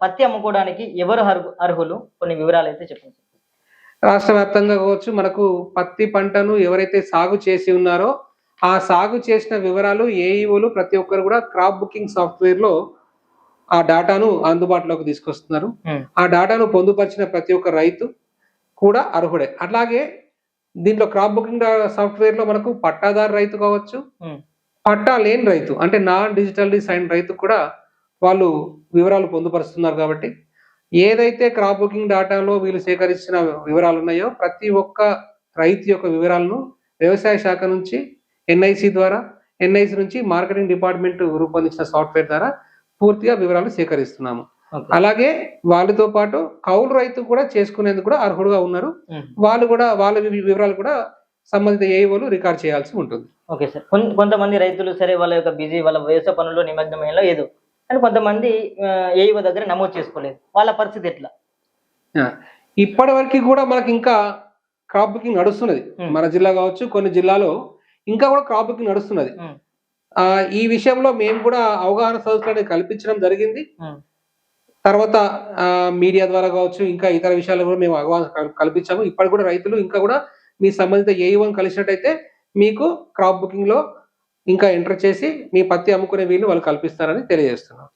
పత్తి అమ్ముకోవడానికి ఎవరు అర్హు- అర్హులు? కొన్ని వివరాలు అయితే చెప్పండి రాష్ట్ర వ్యాప్తంగా కావచ్చు మనకు పత్తి పంటను ఎవరైతే సాగు చేసి ఉన్నారో ఆ సాగు చేసిన వివరాలు ఏఈఓలు ప్రతి ఒక్కరు కూడా క్రాప్ బుకింగ్ సాఫ్ట్వేర్లో ఆ డేటాను అందుబాటులోకి తీసుకొస్తున్నారు. ఆ డేటాను పొందుపరిచిన ప్రతి ఒక్క రైతు కూడా అర్హుడే. అట్లాగే దీంట్లో క్రాప్ బుకింగ్ సాఫ్ట్వేర్లో మనకు పట్టాదారు రైతు కావచ్చు పట్టా లేని రైతు అంటే నాన్ డిజిటల్లీ సైన్ రైతు కూడా వాళ్ళు వివరాలు పొందుపరుస్తున్నారు కాబట్టి ఏదైతే క్రాప్ బుకింగ్ డేటాలో వీళ్ళు సేకరించిన వివరాలు ఉన్నాయో ప్రతి ఒక్క రైతు యొక్క వివరాలను వ్యవసాయ శాఖ నుంచి ఎన్ఐసి ద్వారా ఎన్ఐసి నుంచి మార్కెటింగ్ డిపార్ట్మెంట్ రూపొందించిన సాఫ్ట్వేర్ ద్వారా పూర్తిగా వివరాలు సేకరిస్తున్నాము. అలాగే వాళ్ళతో పాటు కౌలు రైతు కూడా చేసుకునేందుకు కూడా అర్హుడుగా ఉన్నారు ఉమ్. వాళ్ళు కూడా వాళ్ళ వివరాలు కూడా సంబంధిత ఏఈఓలు రికార్డ్ చేయాల్సి ఉంటుంది ఓకే సార్ కొంతమంది రైతులు సరే వాళ్ళ యొక్క బిజీ వాళ్ళ వ్యవసాయ పనుల్లో నిమగ్నమైనలో ఏదో కానీ కొంతమంది ఏఈఓ దగ్గర నమోదు చేసుకోలేదు. వాళ్ళ పరిస్థితి ఎట్లా? ఇప్పటి వరకు కూడా మనకి ఇంకా క్రాప్ బుకింగ్ నడుస్తున్నది. మన జిల్లా కావచ్చు కొన్ని జిల్లాలో ఇంకా కూడా క్రాప్ బుకింగ్ నడుస్తున్నది. ఈ విషయంలో మేము కూడా అవగాహన సదస్సులు కల్పించడం జరిగింది. తర్వాత మీడియా ద్వారా కావచ్చు ఇంకా ఇతర విషయాలు కూడా మేము అవగాహన కల్- కల్పించాము. ఇప్పటి కూడా రైతులు ఇంకా కూడా మీ సంబంధిత ఏఈఓని కలిసినట్టయితే మీకు క్రాప్ బుకింగ్లో ఇంకా ఎంటర్ చేసి మీ పత్తి అమ్ముకునే వీలు వాళ్ళు కల్పిస్తారని తెలియజేస్తున్నాం.